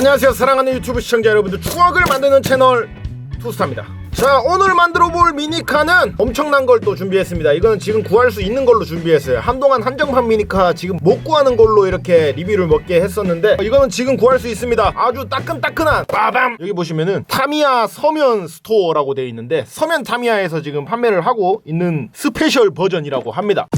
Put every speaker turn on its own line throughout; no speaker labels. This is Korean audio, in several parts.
안녕하세요. 사랑하는 유튜브 시청자 여러분들 추억을 만드는 채널 투스타입니다. 자 오늘 만들어 볼 미니카는 엄청난 걸 또 준비했습니다. 이거는 지금 구할 수 있는 걸로 준비했어요. 한동안 한정판 미니카 지금 못 구하는 걸로 이렇게 리뷰를 먹게 했었는데 이거는 지금 구할 수 있습니다. 아주 따끈따끈한. 빠밤! 여기 보시면은 타미야 서면 스토어라고 되어 있는데 서면 타미야에서 지금 판매를 하고 있는 스페셜 버전이라고 합니다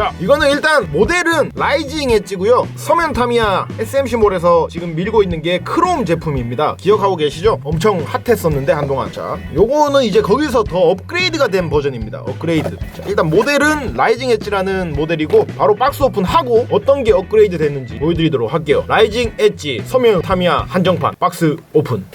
자 이거는 일단 모델은 라이징 엣지고요. 서면 타미야 SMC몰에서 지금 밀고 있는 게 크롬 제품입니다. 기억하고 계시죠? 엄청 핫했었는데 한동안. 자 요거는 이제 거기서 더 업그레이드가 된 버전입니다. 업그레이드. 자, 일단 모델은 라이징 엣지라는 모델이고 바로 박스 오픈하고 어떤 게 업그레이드 됐는지 보여드리도록 할게요. 라이징 엣지 서면 타미야 한정판 박스 오픈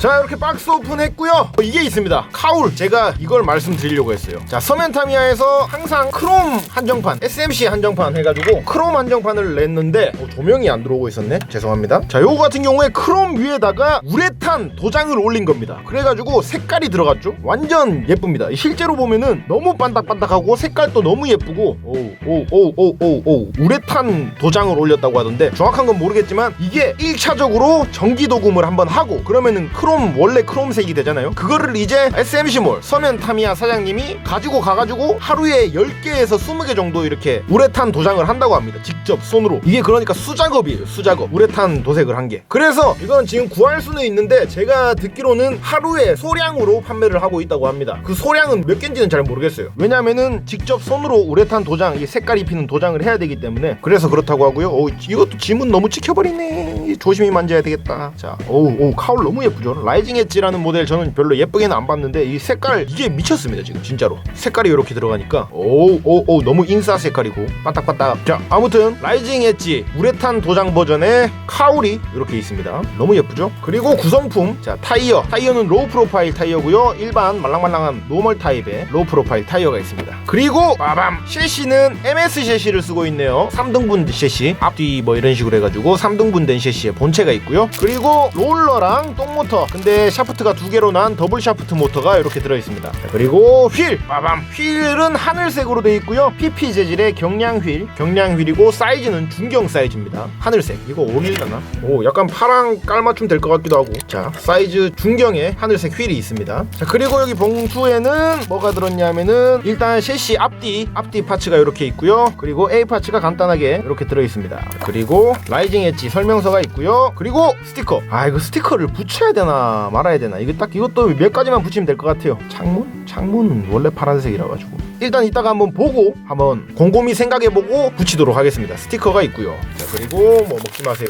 자 이렇게 박스 오픈했고요. 어, 이게 있습니다. 카울. 제가 이걸 말씀드리려고 했어요. 자 서멘타미아에서 항상 크롬 한정판 SMC 한정판 해가지고 크롬 한정판을 냈는데 어, 조명이 안 들어오고 있었네? 죄송합니다. 자 요거 같은 경우에 크롬 위에다가 우레탄 도장을 올린 겁니다. 그래가지고 색깔이 들어갔죠? 완전 예쁩니다. 실제로 보면은 너무 반딱반딱하고 색깔도 너무 예쁘고 오오오오오오 우레탄 도장을 올렸다고 하던데 정확한 건 모르겠지만 이게 1차적으로 전기 도금을 한번 하고 그러면은 크롬 원래 크롬색이 되잖아요? 그거를 이제 SMC몰 서면 타미야 사장님이 가지고 가가지고 하루에 10개에서 20개 정도 이렇게 우레탄 도장을 한다고 합니다. 직접 손으로. 이게 그러니까 수작업이에요 수작업. 우레탄 도색을 한 게. 그래서 이건 지금 구할 수는 있는데 제가 듣기로는 하루에 소량으로 판매를 하고 있다고 합니다. 그 소량은 몇 개인지는 잘 모르겠어요. 왜냐면은 직접 손으로 우레탄 도장 이 색깔 입히는 도장을 해야 되기 때문에. 그래서 그렇다고 하고요. 오, 이것도 지문 너무 찍혀버리네. 조심히 만져야 되겠다. 자 오우 오우 카울 너무 예쁘죠 라이징 엣지라는 모델 저는 별로 예쁘게는 안 봤는데 이 색깔 이게 미쳤습니다 지금 진짜로. 색깔이 이렇게 들어가니까. 오우 너무 인싸 색깔이고. 반딱반딱. 자 아무튼 라이징 엣지 우레탄 도장 버전의 카울이 이렇게 있습니다. 너무 예쁘죠? 그리고 구성품. 자 타이어. 타이어는 로우 프로파일 타이어고요. 일반 말랑말랑한 노멀 타입의 로우 프로파일 타이어가 있습니다. 그리고 빠밤! 셰시는 MS 셰시를 쓰고 있네요. 3등분 셰시 앞뒤 뭐 이런 식으로 해가지고 3등분 된 셰시의 본체가 있고요. 그리고 롤러랑 똥모터 근데 샤프트가 두 개로 난 더블 샤프트 모터가 이렇게 들어있습니다. 자, 그리고 휠! 빠밤! 휠은 하늘색으로 되어 있고요. PP 재질의 경량 휠. 경량 휠이고 사이즈는 중경 사이즈입니다. 하늘색. 이거 어울리려나? 오 약간 파랑 깔맞춤 될 것 같기도 하고. 자 사이즈 중경의 하늘색 휠이 있습니다. 자 그리고 여기 봉투에는 뭐가 들었냐면은 일단 셰시 앞뒤 앞뒤 파츠가 이렇게 있고요. 그리고 A 파츠가 간단하게 이렇게 들어있습니다. 그리고 라이징 엣지 설명서가 있고요. 그리고 스티커. 아 이거 스티커를 붙여야 되나 말아야 되나? 이거 딱 이것도 몇 가지만 붙이면 될 것 같아요. 창문? 창문은 원래 파란색이라 가지고. 일단 이따가 한번 보고 한번 곰곰이 생각해보고 붙이도록 하겠습니다. 스티커가 있고요. 자 그리고 뭐 먹지 마세요.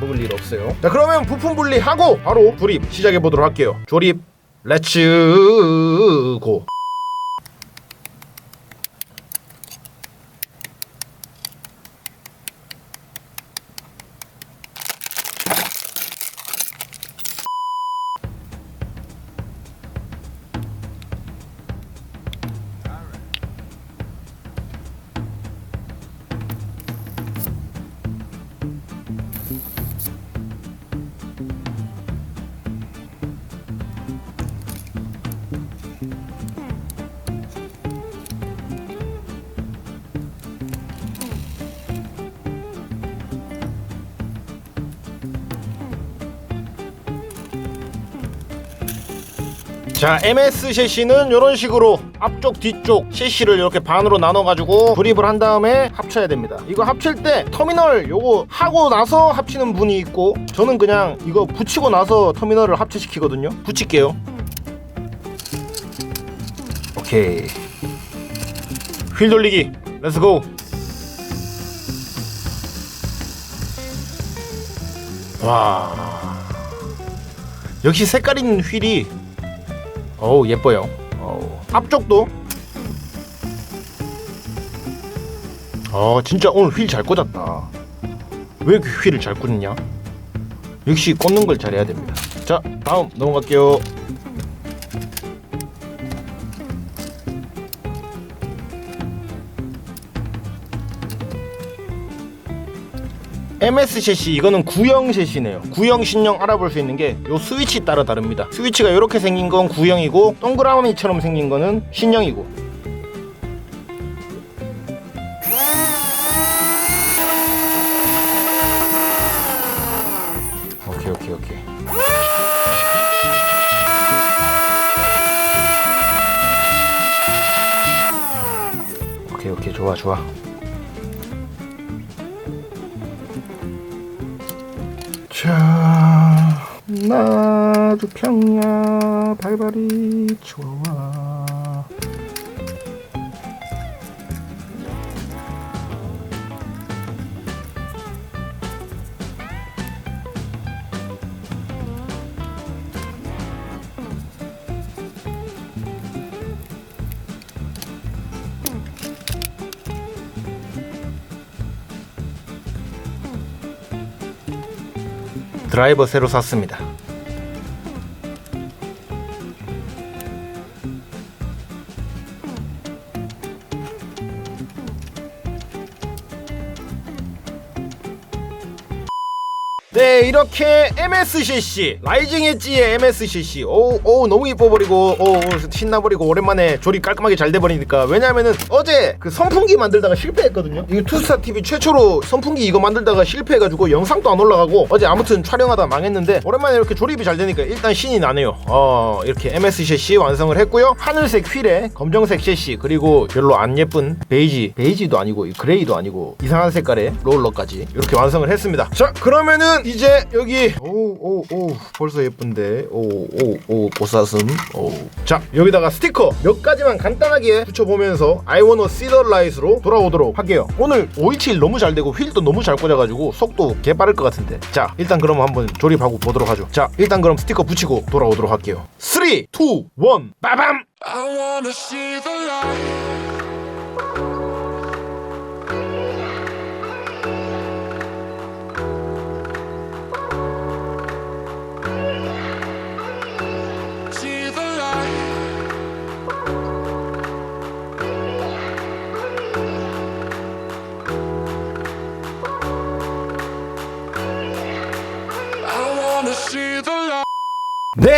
먹을 일 없어요. 자 그러면 부품 분리하고 바로 조립 시작해 보도록 할게요. 조립 렛츠 고 자 MS 셰시는 이런 식으로 앞쪽 뒤쪽 셰시를 이렇게 반으로 나눠 가지고 조립을 한 다음에 합쳐야 됩니다. 이거 합칠 때 터미널 요거 하고 나서 합치는 분이 있고 저는 그냥 이거 붙이고 나서 터미널을 합체시키거든요. 붙일게요. 오케이. 휠 돌리기. 렛츠고 와. 역시 색깔 있는 휠이 어우 예뻐요. 어우. 앞쪽도. 어 진짜 오늘 휠 잘 꽂았다. 왜 이렇게 휠을 잘 꽂냐? 역시 꽂는 걸 잘해야 됩니다. 자 다음 넘어갈게요. MS 셋이 이거는 구형 셋이네요. 구형 신형 알아볼 수 있는 게 요 스위치 따라 다릅니다. 스위치가 이렇게 생긴 건 구형이고 동그라미처럼 생긴 거는 신형이고. 오케이 오케이 오케이. 오케이 오케이. 좋아 좋아. 자 나도 평야 발발이 좋아 드라이버 새로 샀습니다. 네 이렇게 MSCC 라이징 엣지의 MSCC 오오 너무 이뻐버리고 오 신나버리고 오랜만에 조립 깔끔하게 잘 돼버리니까. 왜냐면은 어제 그 선풍기 만들다가 실패했거든요. 이거 투스타 TV 최초로 선풍기 이거 만들다가 실패해가지고 영상도 안 올라가고 어제 아무튼 촬영하다 망했는데 오랜만에 이렇게 조립이 잘 되니까 일단 신이 나네요. 어 이렇게 MSCC 완성을 했고요. 하늘색 휠에 검정색 셰시 그리고 별로 안 예쁜 베이지 베이지도 아니고 그레이도 아니고 이상한 색깔의 롤러까지 이렇게 완성을 했습니다. 자 그러면은 이제 여기 오오오 벌써 예쁜데. 오오오 보사슴. 오자 여기다가 스티커 몇 가지만 간단하게 붙여보면서 I wanna see the light으로 돌아오도록 할게요. 오늘 527 너무 잘 되고 휠도 너무 잘 꽂아가지고 속도 개 빠를 것 같은데. 자 일단 그럼 한번 조립하고 보도록 하죠. 자 일단 그럼 스티커 붙이고 돌아오도록 할게요. 3 2 1 빠밤!
I wanna see the light.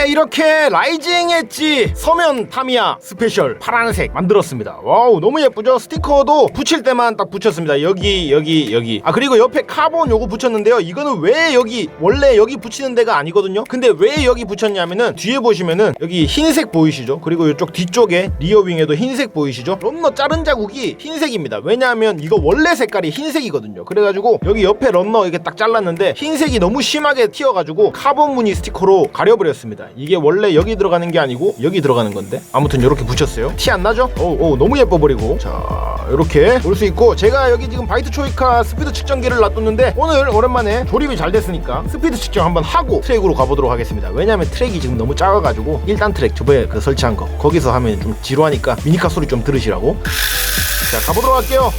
네 이렇게 라이징 엣지. 서면 타미야 스페셜 파란색 만들었습니다. 와우 너무 예쁘죠? 스티커도 붙일 때만 딱 붙였습니다. 여기 여기 여기. 아 그리고 옆에 카본 요거 붙였는데요. 이거는 왜 여기 원래 여기 붙이는 데가 아니거든요? 근데 왜 여기 붙였냐면은 뒤에 보시면은 여기 흰색 보이시죠? 그리고 이쪽 뒤쪽에 리어윙에도 흰색 보이시죠? 런너 자른 자국이 흰색입니다. 왜냐하면 이거 원래 색깔이 흰색이거든요. 그래가지고 여기 옆에 런너 이게 딱 잘랐는데 흰색이 너무 심하게 튀어가지고 카본 무늬 스티커로 가려버렸습니다 이게 원래 여기 들어가는 게 아니고 여기 들어가는 건데? 아무튼 이렇게 붙였어요. 티 안 나죠? 오, 오 너무 예뻐 버리고. 자 이렇게 볼수 있고 제가 여기 지금 바이트 초이카 스피드 측정기를 놔뒀는데 오늘 오랜만에 조립이 잘 됐으니까 스피드 측정 한번 하고 트랙으로 가보도록 하겠습니다. 왜냐면 트랙이 지금 너무 작아가지고 1단 트랙 저번에 그 설치한 거. 거기서 하면 좀 지루하니까 미니카 소리 좀 들으시라고. 자 가보도록 할게요.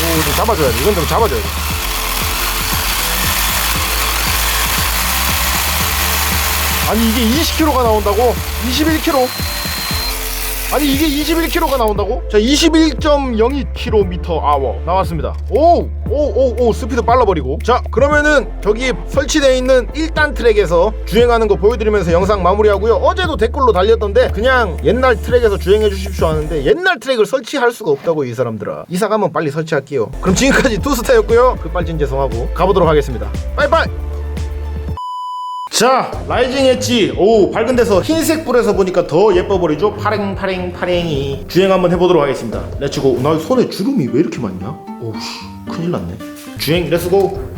오 좀 잡아줘야 돼. 이건 좀 잡아줘야 돼 아니 이게 20km가 나온다고? 21km? 아니 이게 21km가 나온다고? 자 21.02km 아워 나왔습니다 오! 오! 오! 오! 스피드 빨라버리고 자 그러면은 저기 설치되어 있는 1단 트랙에서 주행하는 거 보여드리면서 영상 마무리하고요 어제도 댓글로 달렸던데 그냥 옛날 트랙에서 주행해 주십시오 하는데 옛날 트랙을 설치할 수가 없다고 이 사람들아 이사 가면 빨리 설치할게요 그럼 지금까지 투스타였고요 급발진 죄송하고 가보도록 하겠습니다 빠이빠이 자 라이징 엣지. 오 밝은 데서 흰색 불에서 보니까 더 예뻐 버리죠? 파랭 파랭 파랭이. 주행 한번 해보도록 하겠습니다. 렛츠고 나 손에 주름이 왜 이렇게 많냐? 오우씨 큰일 났네. 주행 렛츠고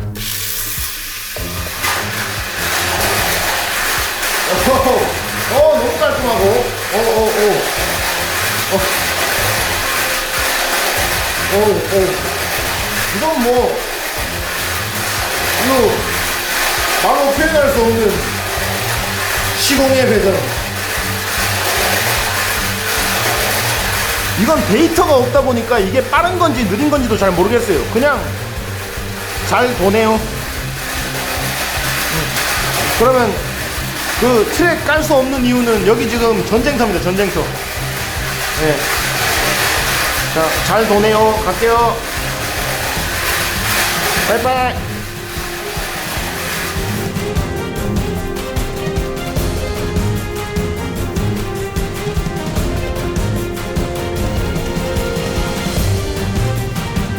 어허허. 어 너무 깔끔하고. 어어어 어. 어, 어. 이건 뭐 이거 말로 표현할 수 없는 시공의 배경. 이건 데이터가 없다 보니까 이게 빠른 건지 느린 건지도 잘 모르겠어요. 그냥 잘 도네요. 음. 그러면 그 트랙 깔 수 없는 이유는 여기 지금 전쟁터입니다. 전쟁터. 네. 자, 잘 도네요. 갈게요. 빠이빠이.